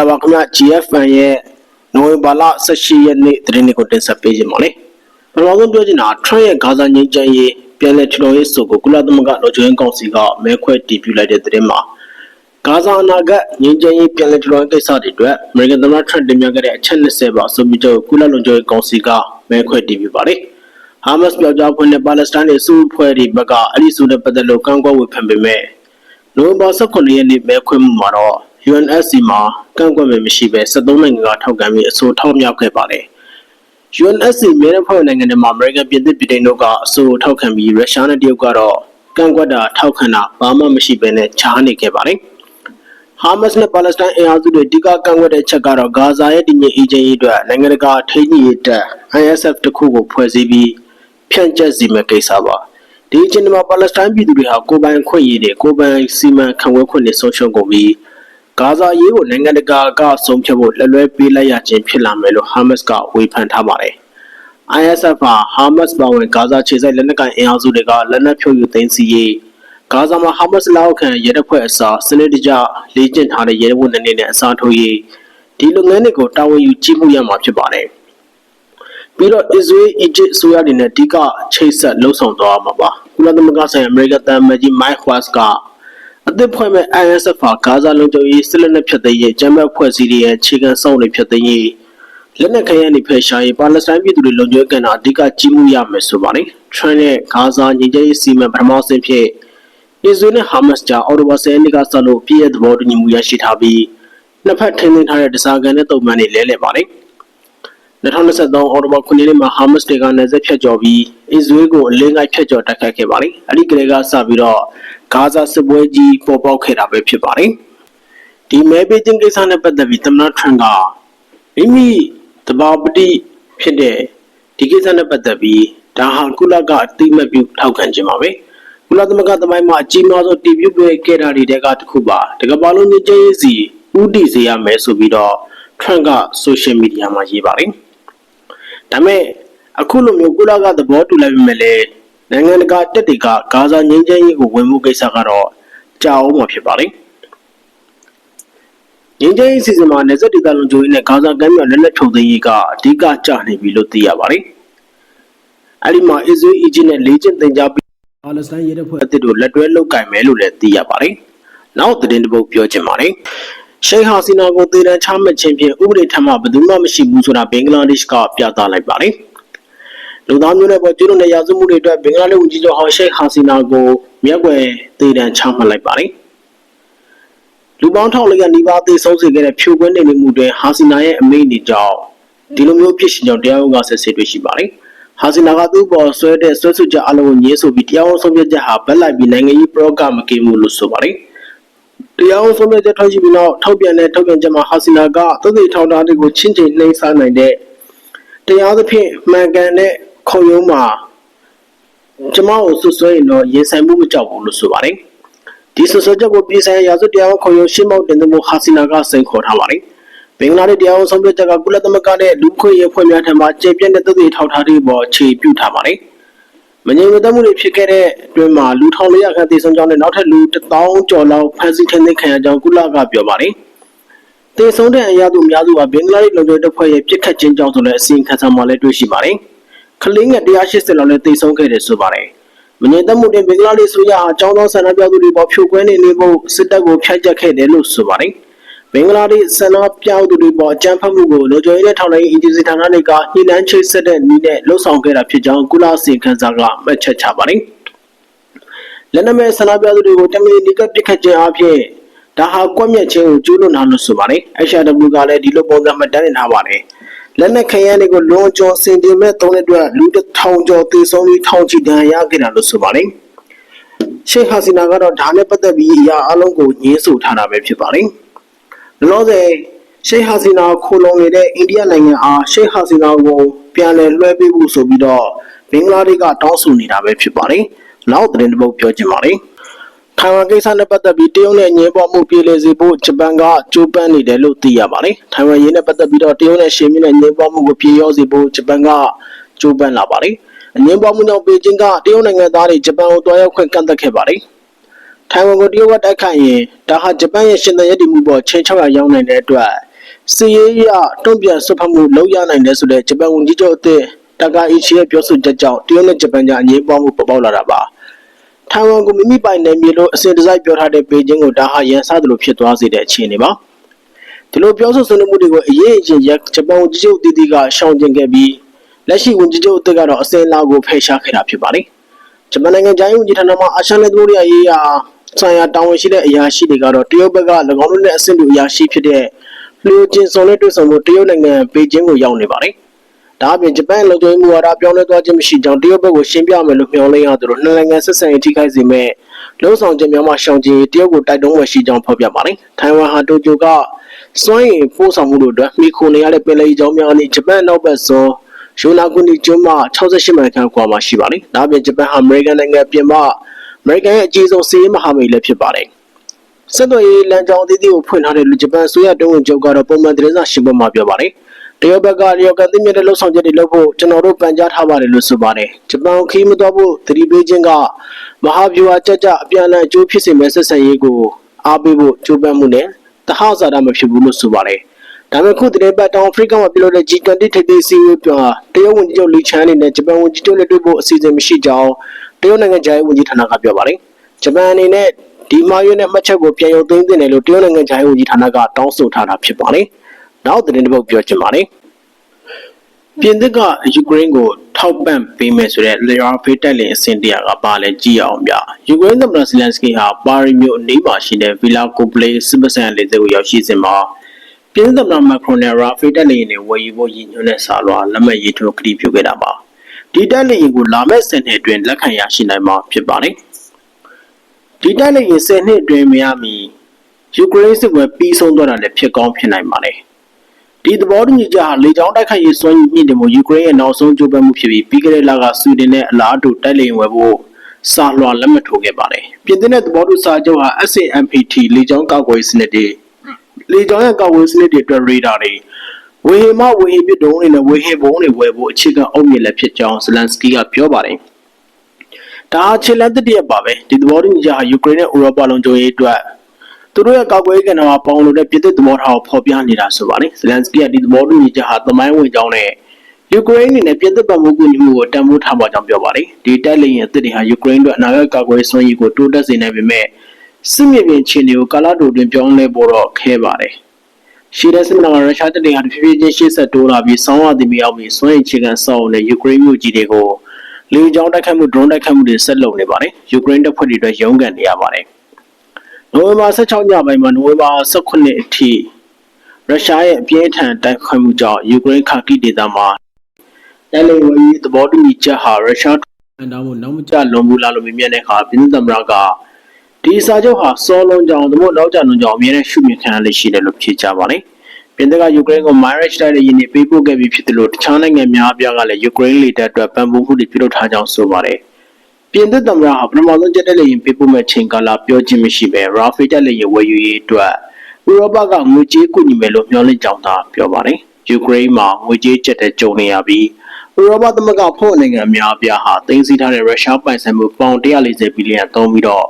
လာပါခင်ဗျ GFN ရဲ့နိုဝင်ဘာလ18ရက်နေ့သတင်းတွေကိုတင်ဆက်ပေးခြင်းပါလေပထမဆုံးပြောချင်တာ Trump ရဲ့ဂါဇာငြိမ်းချမ်းရေးပြည်လဲထူထောင်ရေးဆိုကိုကုလသမဂ္ဂလူချင်းကောင်စီကမဲခွဲတည်ပြုလိုက်တဲ့သတင်းမှာဂါဇာအနာဂတ်ငြိမ်းချမ်းရေးပြည်လဲထူထောင်ရေးကိစ္စတွေအတွက်အမေရိကန်သမ္မတ Trump တင်ပြခဲ့တဲ့အချက်20ပါအဆိုပြုချက်ကိုကုလလူချင်းကောင်စီကမဲခွဲတည်ပြုပါတယ်ဟာမတ်ပြောက်ကြားဖွင့်တဲ့ပါလက်စတိုင်းတွေစုဖွဲ့တွေဘက်ကအဲ့ဒီစုနဲ့ပတ်သက်လို့ကန့်ကွက်ဝေဖန်ပေမဲ့နိုဝင်ဘာ18ရက်နေ့မဲခွဲမှုမှာတော့ UNSC မှာကန့်ကွက်မယ်မရှိဘဲ73နိုင်ငံကထောက်ခံပြီးအဆိုထောက်မြောက်ခဲ့ပါတယ်။ UNSC မြေနဖွဲ့နိုင်ငံတွေမှာ American ပြည်သစ်ပြည်ထိုင်တို့ကအဆိုထောက်ခံပြီးရုရှားနဲ့တရုတ်ကတော့ကန့်ကွက်တာထောက်ခံတာဘာမှမရှိဘဲနဲ့ချားနေခဲ့ပါတယ်။ Hamas နဲ့ Palestine အင်အားစုတွေအဓိကကန့်ကွက်တဲ့ချက်ကတော့ဂါဇာရဲ့တည်ငြိမ်အေးချမ်းရေးအတွက်နိုင်ငံတကာထိန်းညှိရေးတပ် ISF တစ်ခုကိုဖွဲ့စည်းပြီးဖြန့်ကျက်စီမဲ့ကိစ္စပါ။ဒီအချိန်မှာပါလက်စတိုင်းပြည်သူတွေဟာကိုယ်ပိုင်ခွင့်ရည်တွေကိုယ်ပိုင်စီမံခန့်ခွဲခွင့်တွေဆုံးရှုံးကုန်ပြီး ဂါဇာအရေးကိုနိုင်ငံတကာကဆုံးဖြတ်ဖို့လက်လွဲပေးလိုက်ရခြင်းဖြစ်လာမယ်လို့ဟာမတ်စ်ကဝေဖန်ထားပါတယ်။ ISF ဟာဟာမတ်စ်ပါဝင်ဂါဇာခြေစိုက်လက်နက်ကိုင်အင်အားစုတွေကလက်နက်ဖြုတ်ယူသိမ်းဆည်းရေးဂါဇာမှာဟာမတ်စ်လက်အောက်ခံရဲတပ်ဖွဲ့အစားစနစ်တကျလေ့ကျင့်ထားတဲ့ရဲတပ်ဖွဲ့အနေနဲ့အစားထိုးရေးဒီလုပ်ငန်းတွေကိုတာဝန်ယူကြီးမှုရမှာဖြစ်ပါတယ်။ပြီးတော့ Israel Egypt ဆိုရတဲ့နဲ့အဓိကချိတ်ဆက်လှုပ်ဆောင်သွားမှာပါ။ကုလသမဂ္ဂဆိုင်ရာအမေရိကန်တမန်ကြီး Mike Waltz က အသစ်ဖွဲ့မဲ့ ISF ဟာဂါဇာလုံခြုံရေးစစ်လက်နက်ဖြတ်သိမ်းရေးဂျမ်းဘတ်ဖွဲ့စည်းရေးအခြေခံစောင့်တွေဖြတ်သိမ်းရေးလက်နက်ခဲယမ်းတွေဖယ်ရှားရေးပါလက်စတိုင်းပြည်သူတွေလုံခြုံရေးကဏ္ဍအဓိကကြီးမှုရမယ်ဆိုပါတယ်။ Trump ရဲ့ဂါဇာညီကြရေးစီမံပထမဆုံးဖြစ်အစ္စရေးနဲ့ဟာမတ်စ်ကြားအော်တိုဘာ10ရက်နေ့ကစလို့ပြည်ရဲ့သဘောတူညီမှုရရှိထားပြီးနှစ်ဖက်ထိန်းသိမ်းထားတဲ့ဒဇာကန်နဲ့တုံ့ပြန်တွေလဲလှယ်ပါတယ်။2023အော်တိုဘာ9ရက်နေ့မှာဟာမတ်စ်တွေကနယ်စပ်ဖြတ်ကျော်ပြီးအစ္စရေးကိုအလင်းငိုက်ဖြတ်ကျော်တိုက်ခိုက်ခဲ့ပါတယ်။အဲဒီကလေးကစပြီးတော့ ဂါဇာစစ်ပွဲကြီးပေါ်ပေါက်ခဲ့တာပဲဖြစ်ပါတယ်။ဒီမဲပေးခြင်းကိစ္စနဲ့ပတ်သက်ပြီးသမ္မတထရန့်ကမိမိတဘာပတိဖြစ်တဲ့ဒီကိစ္စနဲ့ပတ်သက်ပြီးဒါဟာကုလကအတိမတ်ပြုထောက်ခံခြင်းပါပဲ။ကုလသမဂ္ဂသမိုင်းမှာအကြီးမားဆုံးတည်ပြုပေးခဲ့တာတွေတဲကတစ်ခုပါ။တကမ္ဘာလုံးညကျေးစီဥတီစေရမယ်ဆိုပြီးတော့ထရန့်ကဆိုရှယ်မီဒီယာမှာရေးပါတယ်။ဒါမဲ့အခုလိုမျိုးကုလကသဘောတူလိုက်ပြီမဲ့လေ နိုင်ငံတကာတက်တွေကဂါဇာငြိမ်းချမ်းရေးကိုဝင်မှုကိစ္စကတော့ကြာအောင်မှာဖြစ်ပါတယ်။ငြိမ်းချမ်းရေးစီစဉ်မှာနေဆက်ဒေသလုံခြုံရေးနဲ့ဂါဇာကမ်းမြောင်လက်လက်ထုတ်သိမ်းရေးကအဓိကကျနေပြီလို့သိရပါတယ်။အဲဒီမှာအစ္စရေးအီဂျစ်နဲ့လေ့ကျင့်သင်ကြားပြီးပါလက်စတိုင်းရဲတပ်ဖွဲ့အသစ်တို့လက်တွဲလုပ်ကင်မယ်လို့လည်းသိရပါတယ်။နောက်သတင်းတစ်ပုဒ်ပြောချင်ပါတယ်။ရှိတ်ဟာစီနာကိုတည်တံချမှတ်ခြင်းဖြင့်ဥပဒေထမ်းမှဘယ်သူမှမရှိဘူးဆိုတာဘင်္ဂလားဒေ့ရှ်ကပြသလိုက်ပါတယ်။ လူသားမျိုးနဲ့ပေါ်ကျူးလွန်တဲ့ရာဇဝမှုတွေအတွက်ဘင်္ဂလားဒေ့ရှ်ဝန်ကြီးချုပ်ဟောင်ရှိတ်ဟာစီနာကိုမြက်ွယ်တည်တံချမှတ်လိုက်ပါတယ်။လူပေါင်းထောင်လေးကနီးပါးသေဆုံးစေခဲ့တဲ့ဖြိုခွင်းနေမှုတွေဟာစီနာရဲ့အမိန့်တွေကြောင့်ဒီလိုမျိုးဖြစ်ရှင်ကြောင့်တရားရုံးကဆက်စစ်တွေ့ရှိပါတယ်။ဟာစီနာကသူ့ပေါ်ဆွဲတဲ့ဆွဲဆုချက်အလုံးကိုညှင်းဆိုပြီးတရားရုံးဆုံးဖြတ်ချက်ဟာဗက်လိုက်ပြီးနိုင်ငံရေးပရောကမကင်းဘူးလို့ဆိုပါတယ်။တရားဝင်ဆုံးဖြတ်ချက်ထွက်ရှိပြီးနောက်ထုတ်ပြန်တဲ့ထုတ်ပြန်ချက်မှာဟာစီနာကသုတ်သိထောင်တာတွေကိုချင်းချင်းနှိမ့်စားနိုင်တဲ့တရားသဖြင့်မှန်ကန်တဲ့ ခုံရုံးမှာကျမကိုဆွဆွဲရင်တော့ရင်ဆိုင်မှုမကြောက်ဘူးလို့ဆိုပါတယ်ဒီဆွဆွဲချက်ကိုပြည်ဆိုင်ရာဇတ်တရားခုံရုံးရှင်းမောက်တင်မှုဟာစီနာကစိန်ခေါ်ထားပါတယ်ဘင်္ဂလားဒေ့ရှ်တရားဝင်ဆုံးဖြတ်ချက်ကကုလသမဂ္ဂနဲ့လူခွင့်ရေးဖွဲ့များထံမှကျေပြန့်တဲ့သုတေထောက်ထားတဲ့ပေါ်အခြေပြုထားပါတယ်မငြိမ်မသက်မှုတွေဖြစ်ခဲ့တဲ့အတွင်းမှာလူထောင်400ခန့်သေဆုံးကြောင်းနဲ့နောက်ထပ်လူ1000ကျော်လောက်ဖမ်းဆီးထိန်းသိမ်းခံရကြောင်းကုလကပြောပါတယ်။သေဆုံးတဲ့အရာသူအများစုကဘင်္ဂလားဒေ့ရှ်လုံခြုံရေးတပ်ဖွဲ့ရဲ့ပြစ်ခတ်ခြင်းကြောင့်ဆိုတဲ့အစီရင်ခံစာမှာလည်းတွေ့ရှိပါတယ်။ ကလင်းငယ်180လောက်လည်းတိတ်ဆုံးခဲ့တယ်ဆိုပါတယ်။မငြိမ်သက်မှုတင်ဘင်္ဂလားဒေ့ရှ်ဆိုရအကြောင်းသောဆန္ဒပြသူတွေပေါ်ဖြိုခွဲနေနေဖို့စစ်တပ်ကိုဖျက်ချက်ခဲ့တယ်လို့ဆိုပါတယ်။ဘင်္ဂလားဒေ့ရှ်ဆန္ဒပြသူတွေပေါ်အကြမ်းဖက်မှုကိုလူကြိုရေးနဲ့ထောင်လိုက်အင်ဂျင်စီဌာနတွေကညှိနှိုင်းချိတ်ဆက်တဲ့နည်းနဲ့လှုပ်ဆောင်ခဲ့တာဖြစ်ကြောင်းကုလစီခန်းစာကမှတ်ချက်ချပါတယ်။လက်နက်မဲ့ဆန္ဒပြသူတွေကိုတမီနီကပစ်ခတ်ခြင်းအပြင်ဒါဟာကွက်မြက်ခြင်းကိုကျူးလွန်တာလို့ဆိုပါတယ်။ HRW ကလည်းဒီလိုပုံစံမှတ်တမ်းတင်ထားပါတယ်။ လက်နက်ခဲယမ်းတွေကိုလွန်ကျော်စင်တင်မဲ့သုံးတဲ့အတွက်လူတစ်ထောင်ကျော်သေဆုံးပြီးထောင်ချီဒဏ်ရာရခဲ့တာလို့ဆိုပါတယ်။ရှေ့ဟာစီနာကတော့ဒါနဲ့ပတ်သက်ပြီးအရာအလုံးကိုညှင်းဆိုထားတာပဲဖြစ်ပါတယ်။လောလောဆယ်ရှေ့ဟာစီနာခိုလုံနေတဲ့အိန္ဒိယနိုင်ငံအားရှေ့ဟာစီနာကိုပြန်လည်လွှဲပေးဖို့ဆိုပြီးတော့ဘင်္ဂလားဒေ့ရှ်ကတောင်းဆိုနေတာပဲဖြစ်ပါတယ်။နောက်သတင်းတစ်ပုဒ်ပြောချင်ပါတယ်။ ထိုင်ဝမ်ကိစ္စနဲ့ပတ်သက်ပြီးတရုတ်နဲ့ညှင်းပေါ်မှုပြည်လေစေဖို့ဂျပန်ကကြိုးပမ်းနေတယ်လို့သိရပါတယ်။ထိုင်ဝမ်ရေးနဲ့ပတ်သက်ပြီးတော့တရုတ်နဲ့ရှေ့မြင့်နဲ့ညှင်းပေါ်မှုကိုပြေရောစေဖို့ဂျပန်ကကြိုးပမ်းလာပါတယ်။အငင်းပေါ်မှုကြောင့်ပေကျင်းကတရုတ်နိုင်ငံသားတွေဂျပန်ကိုတွားရောက်ခွင့်ကန့်သတ်ခဲ့ပါတယ်။ထိုင်ဝမ်ကိုတရုတ်ကတိုက်ခိုက်ရင်ဒါဟာဂျပန်ရဲ့ရှင်သန်ရည်တည်မှုပေါ်ချိန်ချောက်ရရောက်နိုင်တဲ့အတွက်စီရေးရတုံ့ပြန်ဆွတ်ဖက်မှုလုပ်ရနိုင်တယ်ဆိုတဲ့ဂျပန်ဝန်ကြီးချုပ်အသစ်တကာအီချီရဲ့ပြောဆိုချက်ကြောင့်တရုတ်နဲ့ဂျပန်ကြားအငြင်းပွားမှုပေါ်ပေါက်လာတာပါ ထိုင်ဝမ်ကိုမိမိပိုင်နယ်မြေလို့အစဉ်တစိုက်ပြောထားတဲ့ပေကျင်းကိုဒါဟာရန်စသလိုဖြစ်သွားစေတဲ့အခြေအနေပါဒီလိုပြောဆိုဆွေးနွေးမှုတွေကိုအရေးအချင်းရဂျပန်ဝန်ကြီးချုပ်တီတီကရှောင်ကျဉ်ခဲ့ပြီးလက်ရှိဝန်ကြီးချုပ်အသစ်ကတော့အစဉ်လာကိုဖယ်ရှားခဲ့တာဖြစ်ပါတယ်ဂျပန်နိုင်ငံဂျိုင်းဝန်ကြီးဌာနမှအာရှနဲ့သမုဒ္ဒရာရေးရာဆိုင်ရာတာဝန်ရှိတဲ့အရာရှိတွေကတော့တရုတ်ဘက်က၎င်းတို့နဲ့အဆင့်တူအရာရှိဖြစ်တဲ့လျိုကျင်စုံနဲ့တွေ့ဆုံမှုတရုတ်နိုင်ငံပေကျင်းကိုရောက်နေပါတယ်။ ဒါအပြင်ဂျပန်လုံခြုံရေးမူဝါဒပြောင်းလဲသွားခြင်းမရှိကြောင်းတရုတ်ဘက်ကိုရှင်းပြမယ်လို့မျှော်လင့်ရသလိုနှစ်နိုင်ငံဆက်ဆံရေးထိခိုက်စေမဲ့လုံဆောင်ခြင်းများမှရှောင်ကျဉ်တရုတ်ကိုတိုက်တွန်းဝယ်ရှိကြောင်းဖော်ပြပါတယ်။ထိုင်ဝမ်ဟာတိုကျိုကစွမ်းရည်ပို့ဆောင်မှုတို့အတွက်မိခိုနေရတဲ့ပင်လယ်ကြောင်းများနဲ့ဂျပန်နောက်ဘက်စွန်းယူနာကူနီကျွန်းမှ68မိုင်ခန့်ကွာမှာရှိပါတယ်။ဒါအပြင်ဂျပန်ဟာအမေရိကန်နိုင်ငံပြင်ပအမေရိကန်ရဲ့အကြီးဆုံးစီးရေးမဟာမိတ်လည်းဖြစ်ပါတယ်။ဆက်သွယ်ရေးလမ်းကြောင်းအသီးသီးကိုဖွင့်ထားတဲ့လူဂျပန်အစိုးရတုံးဝင်ချုပ်ကတော့ပုံမှန်သတင်းစာရှင်းပွဲမှာပြောပါတယ်။ တရုတ်ဘက်ကလျော်ကန်သိမြင့်တဲ့လှုပ်ဆောင်ချက်တွေလုပ်ဖို့ကျွန်တော်တို့ပန်ကြားထားပါတယ်လို့ဆိုပါတယ်။ဂျပန်ခီးမတော်ဖို့သတိပေးခြင်းကမဟာဗျူဟာကြကြအပြန်အလှန်အကျိုးဖြစ်စေမဲ့ဆက်ဆံရေးကိုအားပေးဖို့ကြိုးပမ်းမှုနဲ့တဟဇာတာမဖြစ်ဘူးလို့ဆိုပါတယ်။ဒါပေမဲ့ခုတရေပတ်တောင်အာဖရိကမှာပြုလုပ်တဲ့ G20 ထိပ်သီးစည်းဝေးပြတရုတ်ဝန်ကြီးချုပ်လီချန်အနေနဲ့ဂျပန်ဝန်ကြီးချုပ်နဲ့တွေ့ဖို့အစီအစဉ်မရှိကြောင်းတရုတ်နိုင်ငံခြားရေးဝန်ကြီးဌာနကပြောပါတယ်။ဂျပန်အနေနဲ့ဒီမာရွေးနဲ့မှတ်ချက်ကိုပြန်ရုပ်သိမ်းသင့်တယ်လို့တရုတ်နိုင်ငံခြားရေးဝန်ကြီးဌာနကတောင်းဆိုထားတာဖြစ်ပါတယ်။ နောက်သတင်းတစ်ပုဒ်ပြောချင်ပါတယ်။ပြင်သစ်ကယူကရိန်းကိုထောက်ပံ့ပေးမယ်ဆိုတဲ့လေယာဉ်ဖေးတက်လင်အဆင့်တရာကပါလဲကြည့်အောင်ဗျ။ယူကရိန်းသမ္မတဇီလန်စကီဟာပါရီမြို့အနီးမှာရှိတဲ့ဗီလာကိုပလေစစ်ပစံလေးစက်ကိုရောက်ရှိစဉ်မှာပြင်သစ်သမ္မတမက်ခရွန်နဲ့ရာဖေးတက်လင်နဲ့ဝယ်ယူဖို့ရည်ညွှန်းတဲ့စာလွှာလက်မှတ်ရေးထိုးကတိပြုခဲ့တာပါ။ဒီတက်လင်ကိုလာမယ့်စနေအတွင်းလက်ခံရရှိနိုင်မှာဖြစ်ပါတယ်။ဒီတက်လင်10နှစ်အတွင်းမရမီယူကရိန်းစစ်ပွဲပြီးဆုံးသွားတာလည်းဖြစ်ကောင်းဖြစ်နိုင်ပါတယ်။ ဒီသဘောတူညီချက်ဟာလေကြောင်းတိုက်ခိုက်ရေးစွမ်းရည်မြင့်တင်မှုယူကရိန်းရဲ့နောက်ဆုံးကြိုးပမ်းမှုဖြစ်ပြီးပြီးခဲ့တဲ့လကဆွီဒင်နဲ့အလားတူတိုက်လေယာဉ်ဝယ်ဖို့စာလွှာလက်မှတ်ထိုးခဲ့ပါတယ်။ပြင်သစ်နဲ့သဘောတူစာချုပ်ဟာ SAMPT လေကြောင်းကာကွယ်စနစ်တွေလေကြောင်းရဲ့ကာကွယ်စနစ်တွေအတွက်ရေဒါတွေဝေဟင်မဝေဟင်ပစ်ဒုံးတွေနဲ့ဝေဟင်ဘုံတွေဝယ်ဖို့အခြေခံအုတ်မြစ်လည်းဖြစ်ကြောင်းဇလန်စကီကပြောပါတယ်။ဒါအခြေလက်တည်းပါပဲဒီသဘောတူညီချက်ဟာယူကရိန်းနဲ့ဥရောပလုံးချုပ်ရေးအတွက် သူတို့ရဲ့ကာကွယ်ရေးကဏ္ဍမှာပေါင်းလို့တဲ့ပြည်သူသဘောထားကိုဖော်ပြနေတာဆိုပါတယ်ဇလန်စကီကဒီသဘောတူညီချက်ဟာသမိုင်းဝင်ကြောင်းနဲ့ယူကရိန်းအနေနဲ့ပြည်သူ့ပတ်မှုကူညီမှုကိုတန်ဖိုးထားပါကြောင်းပြောပါတယ်ဒီတိုက်လေယာဉ်အသစ်တွေဟာယူကရိန်းတို့အနာဂတ်ကာကွယ်ရေးစွမ်းရည်ကိုတိုးတက်စေနိုင်ပေမဲ့စစ်မြေပြင်ခြေနေကိုကာလတိုတွင်ပြောင်းလဲဖို့တော့ခဲပါတယ်ရှီဒက်စမနာရုရှားတပ်တွေဟာတဖြည်းဖြည်းချင်းရှေ့ဆက်တိုးလာပြီးဆောင်းရသည်မြောက်ပြီးစွမ်းရည်ခြေခံစောက်နဲ့ယူကရိန်းမြို့ကြီးတွေကိုလေကြောင်းတိုက်ခတ်မှု drone တိုက်ခတ်မှုတွေဆက်လုပ်နေပါတယ်ယူကရိန်းတပ်ဖွဲ့တွေအတွက်ရုန်းကန်နေရပါတယ် နိုဝင်ဘာ16ညပိုင်းမှာနိုဝင်ဘာ18အထိရုရှားရဲ့အပြင်းထန်တိုက်ခိုက်မှုကြောင့်ယူကရိန်းခါကီဒေသမှာတိုက်လေဝေးသဘောတူညီချက်ဟာရုရှားအန်တောင်းကိုနောက်မကျလွန်ဘူးလားလို့မြင်မြင်တဲ့အခါပြည်သူ့သမ္မတကဒီစာချုပ်ဟာစောလုံးကြောင်သမုတ်နောက်ကျလွန်ကြောင်အမြဲတမ်းရှုမြင်ခံရလိမ့်ရှိတယ်လို့ဖြေချပါတယ်။ပြင်သစ်ကယူကရိန်းကို Mirage တိုက်လေယာဉ်တွေပေးပို့ခဲ့ပြီးဖြစ်တယ်လို့တခြားနိုင်ငံများအပြားကလည်းယူကရိန်းလေတပ်အတွက်ပံ့ပိုးမှုတွေပြုလုပ်ထားကြောင်းဆိုပါတယ်။ ပြင်သစ်သမ္မတဟာပထမဆုံးချက်တက်လေရင်ပေးပို့မဲ့ချိန်ကာလပြောခြင်းမရှိပဲရာဖေးတက်လေရင်ဝယ်ယူရေးအတွက်ဥရောပကငွေကြေးကူညီမယ်လို့မျှော်လင့်ကြောင်းသာပြောပါတယ်။ယူကရိန်းမှာငွေကြေးကျက်တဲ့ကြုံနေရပြီးဥရောပသမဂ္ဂဖွဲ့နိုင်ငံများအပြားဟာတင်စီထားတဲ့ရုရှားပိုင်ဆိုင်မှုပေါင်140ဘီလီယံသုံးပြီးတော့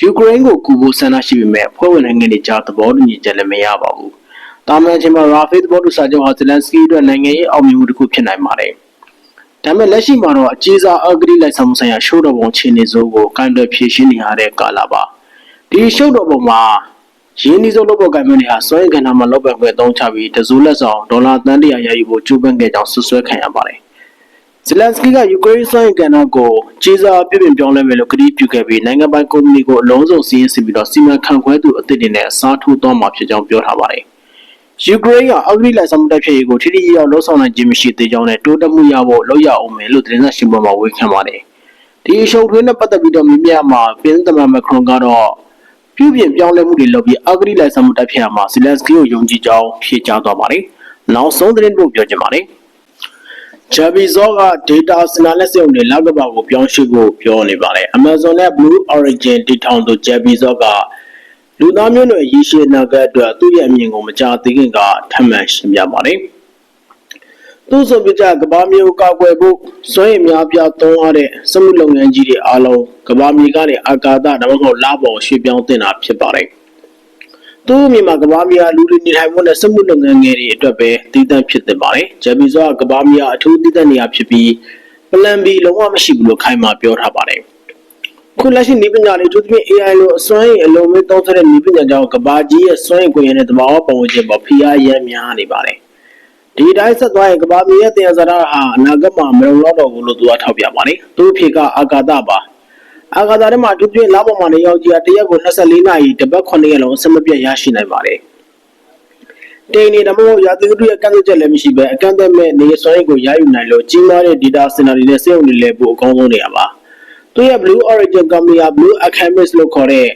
ယူကရိန်းကိုကူဖို့ဆန္ဒရှိပေမဲ့ဖွဲ့ဝင်နိုင်ငံတွေကြားသဘောတူညီချက်လည်းမရပါဘူး။တာမန်ချင်းမှာရာဖေးသဘောတူစာချုပ်ဟာဇလန်စကီအတွက်နိုင်ငံရေးအောင်မြင်မှုတစ်ခုဖြစ်နိုင်ပါတယ်။ ဒါပေမဲ့လက်ရှိမှာတော့အကြီးစားအဂရိလိုက်ဆောင်မှုဆိုင်ရာရှိုးတော်ပုံခြေနေစိုးကိုကန်တွယ်ဖြည့်ရှင်းနေရတဲ့ကာလပါဒီရှိုးတော်ပုံမှာရင်းနှီးဆုံးလုပ်ပေါ်ကံမျိုးတွေဟာစွမ်းရည်ကဏ္ဍမှာလောက်ပဲခွဲသုံးချပြီးတစုလက်ဆောင်ဒေါ်လာတန်တရာရယူဖို့ကြိုးပမ်းခဲ့ကြောင်းဆွဆွဲခံရပါတယ်ဇလန်စကီကယူကရိန်းစွမ်းရည်ကဏ္ဍကိုကြီးစားပြပြင်ပြောင်းလဲမယ်လို့ကတိပြုခဲ့ပြီးနိုင်ငံပိုင်ကုမ္ပဏီကိုအလုံးစုံစီးရင်စီပြီးတော့စီမံခန့်ခွဲသူအသစ်တွေနဲ့အစားထိုးသွားမှာဖြစ်ကြောင်းပြောထားပါတယ် ယူကရိန်းကအဂရိလိုက်ဆောင်မှုတိုက်ဖျက်ရေးကိုထိထိရောက်လှုံ့ဆော်နိုင်ခြင်းမရှိသေးကြောင်းနဲ့တိုးတက်မှုရဖို့လောက်ရအောင်မယ်လို့သတင်းစာရှင်းပွဲမှာဝေဖန်ပါတယ်။ဒီအရှုပ်ထွေးနဲ့ပတ်သက်ပြီးတော့မြမြမှာပြည်သမ္မတမက်ခရွန်ကတော့ပြုပြင်ပြောင်းလဲမှုတွေလုပ်ပြီးအဂရိလိုက်ဆောင်မှုတိုက်ဖျက်ရမှာဇီလန်စကီကိုယုံကြည်ကြောင်းဖြေကြားသွားပါတယ်။နောက်ဆုံးသတင်းပို့ပြောချင်ပါတယ်။ဂျာဘီဇော့က data စနာလက်စုံတွေလက်ကဘာကိုပြောင်းရွှေ့ဖို့ပြောနေပါတယ်။ Amazon နဲ့ Blue Origin တည်ထောင်သူဂျာဘီဇော့က လူသားမျိုးနွယ်ရည်ရှိနာကအတွက်သူ့ရဲ့အမြင်ကိုမကြသေးခင်ကထပ်မံရှင်းပြပါတယ်။သူ့ဆိုပြကြကဘာမျိုးကောက်ွယ်ဖို့စွမ်းရည်များပြားသုံးရတဲ့စမှုလုပ်ငန်းကြီးတွေအားလုံးကဘာမြေကနေအာကာသဒါမှမဟုတ်လပေါ်ရွှေ့ပြောင်းတင်တာဖြစ်ပါတယ်။သူ့မြန်မာကဘာမီယာလူတွေနေထိုင်မှုနဲ့စက်မှုလုပ်ငန်းငယ်တွေအတွက်ပဲတည်တံ့ဖြစ်သင့်ပါတယ်။ဂျပီဇောကကဘာမီယာအထူးတည်တံ့နေရာဖြစ်ပြီး plan B လုံးဝမရှိဘူးလို့ခိုင်မာပြောထားပါတယ်။ ခုလက်ရှိနည်းပညာတွေသူသဖြင့် AI လိုအစွမ်းရည်အလုံးမဲ့သုံးစွဲတဲ့နည်းပညာကြောင့်ကဘာကြီးရဲ့စွမ်းရည်ကိုရတဲ့တဘာဝပုံဝင်ခြင်းပေါ်ဖိအားရမ်းများနေပါတယ်။ဒီတိုင်းဆက်သွားရင်ကဘာမီရဲ့တရားစရာဟာအနာဂတ်မှာမလုံလောက်တော့ဘူးလို့သူကထောက်ပြပါတယ်။သူ့အဖြစ်ကအာကာသပါ။အာကာသထဲမှာသူပြင်းလာပေါ်မှာနေရောက်ကြီးတရက်ကို24နာရီတပတ်9ရက်လုံးအစမပြတ်ရရှိနိုင်ပါတယ်။တိန်နေတမို့ရာသီဥတုရဲ့ကန့်သတ်ချက်လည်းမရှိဘဲအကန့်အသတ်မဲ့နေစွမ်းရည်ကိုရယူနိုင်လို့ကြီးမားတဲ့ data center တွေနဲ့စေုံတွေလည်းပိုအကောင်းဆုံးနေရပါ။ သူရဲ့ Blue Origin Company က Blue Alchemist လို့ခေါ်တဲ့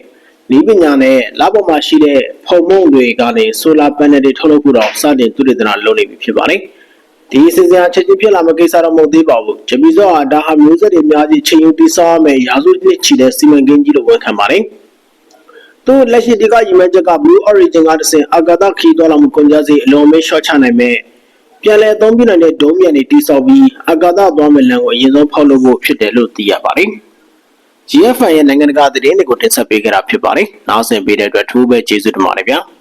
ဤပညာနဲ့လာပေါ်မှာရှိတဲ့ဖုံမုံတွေကနေ solar panel တွေထုတ်လုပ်ဖို့တော့စတင်သူတည်တနာလုပ်နေပြီဖြစ်ပါတယ်။ဒီအစီအစဉ်အချက်ချင်းဖြစ်လာမယ့်ကိစ္စတော့မဟုတ်သေးပါဘူး။ဂျပီဇောဟာဒါဟာမျိုးဆက်တွေအများကြီးချိန်ယူတိဆောက်ရမယ့်ရာစုနှစ်ချီတဲ့စီမံကိန်းကြီးလို့ဝန်ခံပါတယ်။သူလက်ရှိဒီကရည်မှန်းချက်က Blue Origin ကတဆင့်အာကာသခီးတော်လာမှုကုန်ကြစည်အလုံးမဲ short ချနိုင်မဲ့ပြန်လည်အသုံးပြုနိုင်တဲ့ဒုံးမြန်တွေတိဆောက်ပြီးအာကာသသွားမယ့်လမ်းကိုအရင်ဆုံးဖောက်လုပ်ဖို့ဖြစ်တယ်လို့သိရပါတယ်။ GFN ရဲ့နိုင်ငံတကာသတင်းတွေကိုတင်ဆက်ပေးကြတာဖြစ်ပါတယ်။နောက်ဆင်ပေးတဲ့အတွက်ထူးပဲကျေးဇူးတင်ပါတယ်ဗျာ။